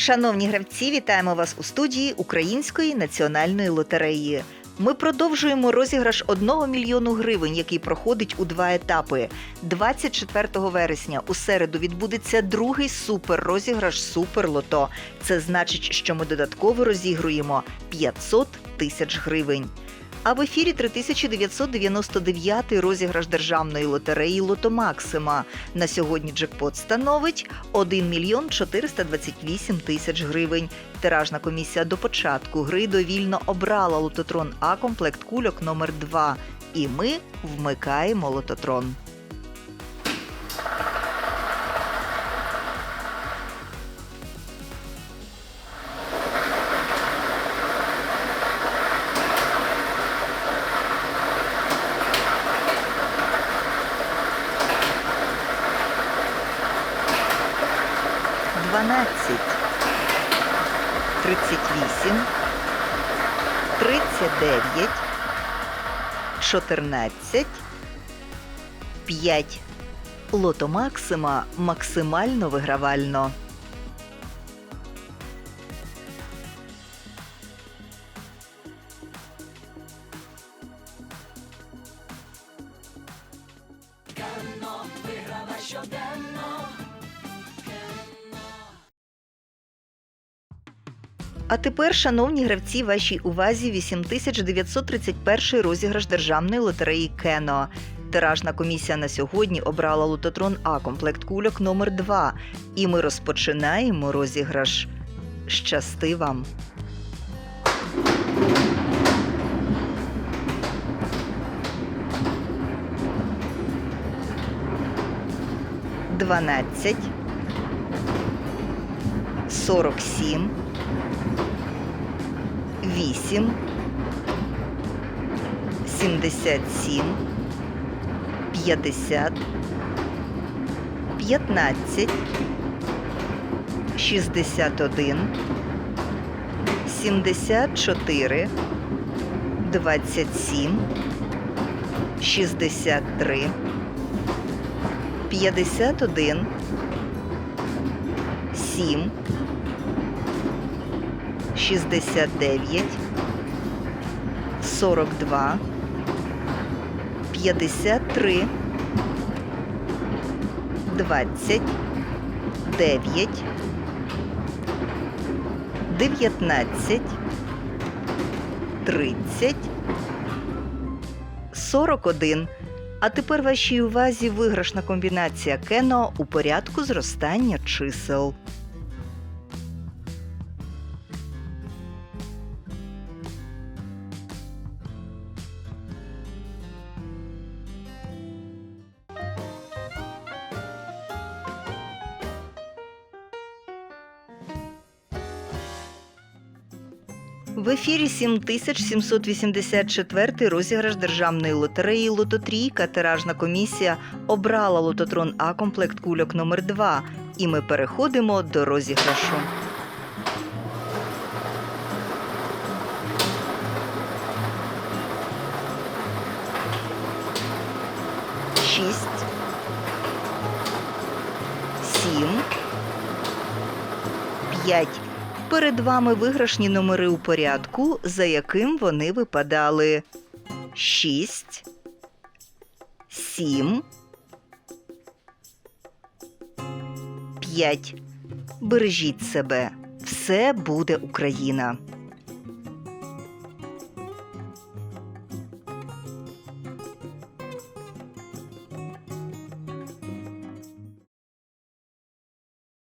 Шановні гравці, вітаємо вас у студії Української національної лотереї. Ми продовжуємо розіграш 1 мільйону гривень, який проходить у два етапи. 24 вересня у середу відбудеться другий супер розіграш Супер Це значить, що ми додатково розігруємо 500 тисяч гривень. А в ефірі 3999 розіграш державної лотереї Лотомаксима. На сьогодні джекпот становить 1 мільйон 428 тисяч гривень. Тиражна комісія до початку гри довільно обрала лототрон А комплект кульок номер 2 І ми вмикаємо лототрон. Дванадцять, тридцять вісім, тридцять дев'ять, чотирнадцять, п'ять. Лото Максима максимально вигравально. А тепер, шановні гравці, вашій увазі 8931 розіграш державної лотереї Кено. Тиражна комісія на сьогодні обрала лототрон А комплект кульок номер 2 І ми розпочинаємо розіграш. Щасти вам! Дванадцять. Сорок сім. 8, 77, 50, 15, 61, 74, 27, 63, 51, 7, 69, 42, 53, 20, 9, 19, 30, 41. А тепер вашій увазі виграшна комбінація кено у порядку зростання чисел. В ефірі 7784 розіграш державної лотереї Лототрійка. Тиражна комісія обрала лототрон А комплект кульок номер 2 І ми переходимо до розіграшу. Шість. Сім. П'ять. Перед вами виграшні номери у порядку, за яким вони випадали 6, 7, 5. Бережіть себе. Все буде Україна.